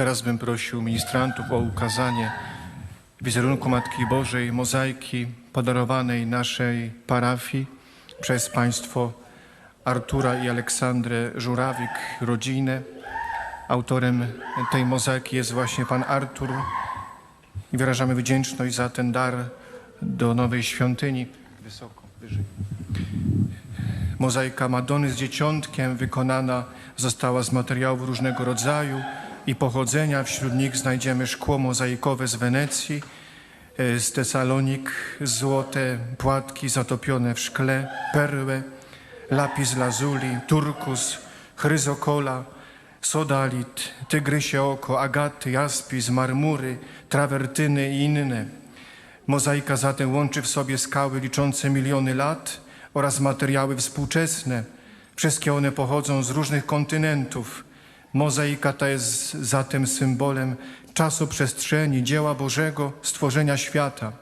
Teraz bym prosił ministrantów o ukazanie wizerunku Matki Bożej, mozaiki podarowanej naszej parafii przez państwo Artura i Aleksandrę Żurawik, rodzinę. Autorem tej mozaiki jest właśnie pan Artur i wyrażamy wdzięczność za ten dar do nowej świątyni. Wysoko, wyżej. Mozaika Madony z dzieciątkiem wykonana została z materiałów różnego rodzaju i pochodzenia. Wśród nich znajdziemy szkło mozaikowe z Wenecji, e, z Tesalonik, złote płatki zatopione w szkle, perłę, lapis lazuli, turkus, chryzokola, sodalit, tygrysie oko, agaty, jaspis, marmury, trawertyny i inne. Mozaika zatem łączy w sobie skały liczące miliony lat oraz materiały współczesne. Wszystkie one pochodzą z różnych kontynentów. Mozaika ta jest zatem symbolem czasoprzestrzeni, dzieła Bożego, stworzenia świata.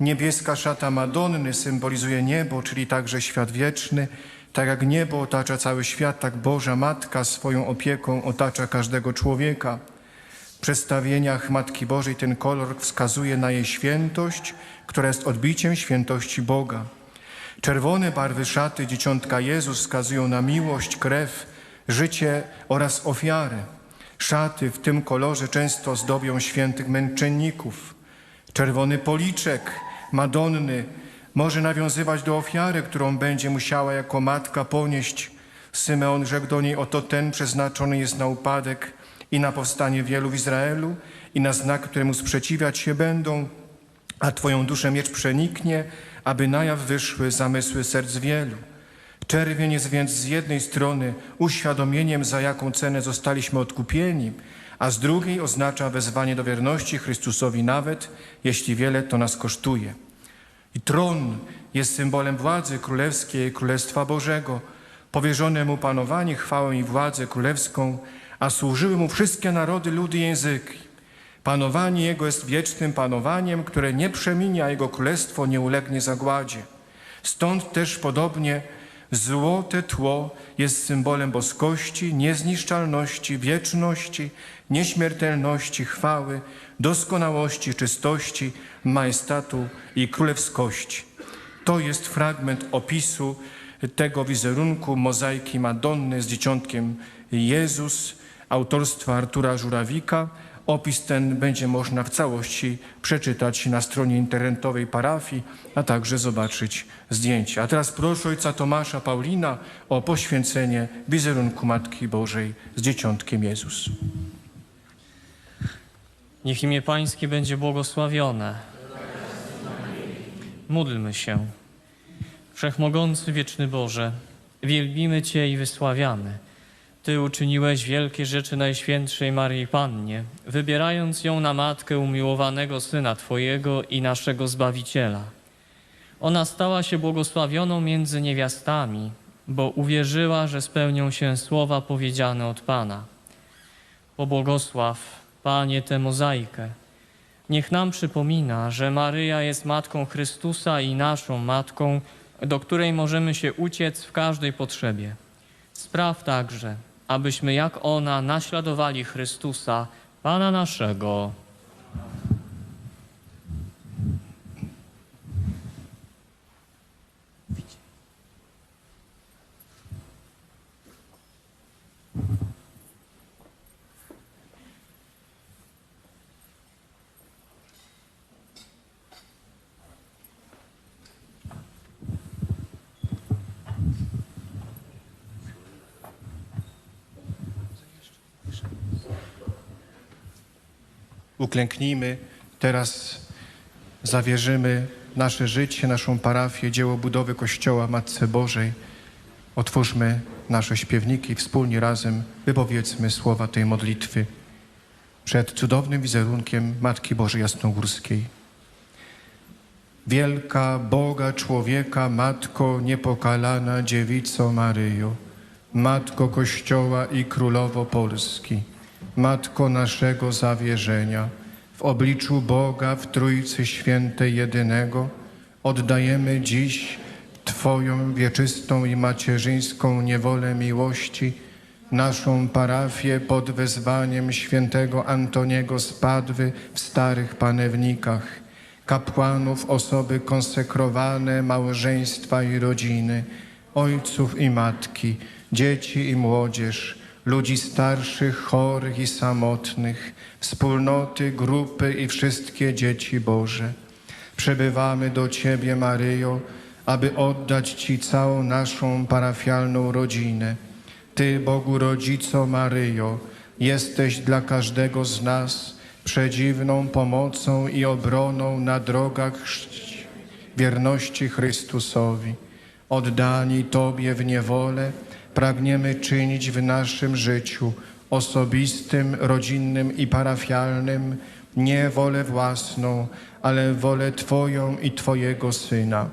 Niebieska szata Madonny symbolizuje niebo, czyli także świat wieczny. Tak jak niebo otacza cały świat, tak Boża Matka swoją opieką otacza każdego człowieka. W przedstawieniach Matki Bożej ten kolor wskazuje na jej świętość, która jest odbiciem świętości Boga. Czerwone barwy szaty dzieciątka Jezus wskazują na miłość, krew, życie oraz ofiarę. Szaty w tym kolorze często zdobią świętych męczenników. Czerwony policzek Madonny może nawiązywać do ofiary, którą będzie musiała jako matka ponieść. Symeon rzekł do niej, oto ten przeznaczony jest na upadek i na powstanie wielu w Izraelu i na znak, któremu sprzeciwiać się będą, a Twoją duszę miecz przeniknie, aby na jaw wyszły zamysły serc wielu. Czerwień jest więc z jednej strony uświadomieniem, za jaką cenę zostaliśmy odkupieni, a z drugiej oznacza wezwanie do wierności Chrystusowi nawet, jeśli wiele to nas kosztuje. I tron jest symbolem władzy królewskiej, Królestwa Bożego. Powierzone mu panowanie, chwałę i władzę królewską, a służyły mu wszystkie narody, ludy i języki. Panowanie jego jest wiecznym panowaniem, które nie przeminie, a jego królestwo nie ulegnie zagładzie. Stąd też podobnie złote tło jest symbolem boskości, niezniszczalności, wieczności, nieśmiertelności, chwały, doskonałości, czystości, majestatu i królewskości. To jest fragment opisu tego wizerunku mozaiki Madonny z dzieciątkiem Jezus autorstwa Artura Żurawika. Opis ten będzie można w całości przeczytać na stronie internetowej parafii, a także zobaczyć zdjęcia. A teraz proszę ojca Tomasza Paulina o poświęcenie wizerunku Matki Bożej z dzieciątkiem Jezus. Niech imię Pańskie będzie błogosławione. Módlmy się. Wszechmogący wieczny Boże, wielbimy Cię i wysławiamy. Ty uczyniłeś wielkie rzeczy Najświętszej Maryi Pannie, wybierając ją na matkę umiłowanego Syna Twojego i naszego Zbawiciela. Ona stała się błogosławioną między niewiastami, bo uwierzyła, że spełnią się słowa powiedziane od Pana. Pobłogosław, Panie, tę mozaikę. Niech nam przypomina, że Maryja jest Matką Chrystusa i naszą Matką, do której możemy się uciec w każdej potrzebie. Spraw także, abyśmy jak ona naśladowali Chrystusa, Pana naszego. Uklęknijmy, teraz zawierzymy nasze życie, naszą parafię, dzieło budowy Kościoła Matce Bożej. Otwórzmy nasze śpiewniki, wspólnie razem wypowiedzmy słowa tej modlitwy przed cudownym wizerunkiem Matki Bożej Jasnogórskiej. Wielka Boga człowieka, Matko niepokalana dziewico Maryjo, Matko Kościoła i Królowo Polski, Matko naszego zawierzenia, w obliczu Boga w Trójcy Świętej Jedynego oddajemy dziś Twoją wieczystą i macierzyńską niewolę miłości naszą parafię pod wezwaniem świętego Antoniego z Padwy w starych panewnikach, kapłanów, osoby konsekrowane, małżeństwa i rodziny, ojców i matki, dzieci i młodzież, ludzi starszych, chorych i samotnych, wspólnoty, grupy i wszystkie dzieci Boże. Przebywamy do Ciebie, Maryjo, aby oddać Ci całą naszą parafialną rodzinę. Ty, Bogu Rodzico Maryjo, jesteś dla każdego z nas przedziwną pomocą i obroną na drogach wierności Chrystusowi. Oddani Tobie w niewolę, pragniemy czynić w naszym życiu osobistym, rodzinnym i parafialnym nie wolę własną, ale wolę Twoją i Twojego Syna.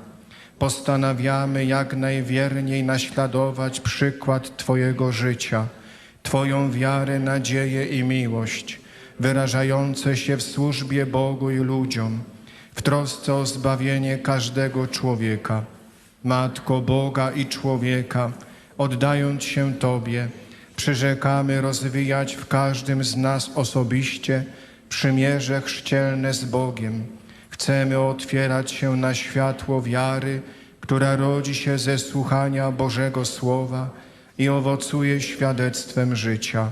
Postanawiamy jak najwierniej naśladować przykład Twojego życia, Twoją wiarę, nadzieję i miłość, wyrażające się w służbie Bogu i ludziom, w trosce o zbawienie każdego człowieka. Matko Boga i człowieka, oddając się Tobie, przyrzekamy rozwijać w każdym z nas osobiście przymierze chrzcielne z Bogiem. Chcemy otwierać się na światło wiary, która rodzi się ze słuchania Bożego Słowa i owocuje świadectwem życia.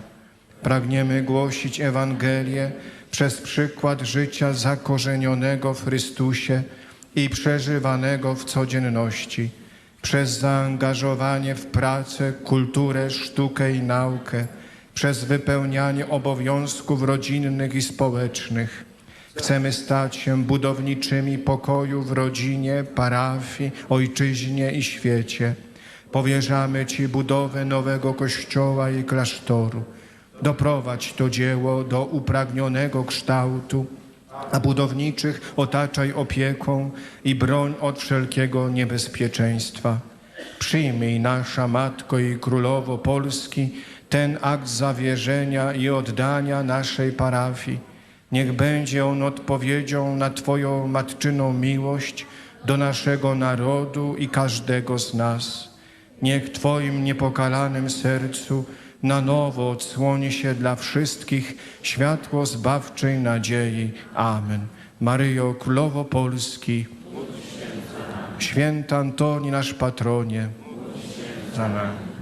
Pragniemy głosić Ewangelię przez przykład życia zakorzenionego w Chrystusie i przeżywanego w codzienności, przez zaangażowanie w pracę, kulturę, sztukę i naukę, przez wypełnianie obowiązków rodzinnych i społecznych. Chcemy stać się budowniczymi pokoju w rodzinie, parafii, ojczyźnie i świecie. Powierzamy Ci budowę nowego kościoła i klasztoru. Doprowadź to dzieło do upragnionego kształtu, a budowniczych otaczaj opieką i broń od wszelkiego niebezpieczeństwa. Przyjmij nasza Matko i Królowo Polski ten akt zawierzenia i oddania naszej parafii. Niech będzie on odpowiedzią na Twoją matczyną miłość do naszego narodu i każdego z nas. Niech Twoim niepokalanym sercu na nowo odsłoni się dla wszystkich światło zbawczej nadziei. Amen. Maryjo, Królowo Polski, Święty Antoni, nasz patronie, za nami.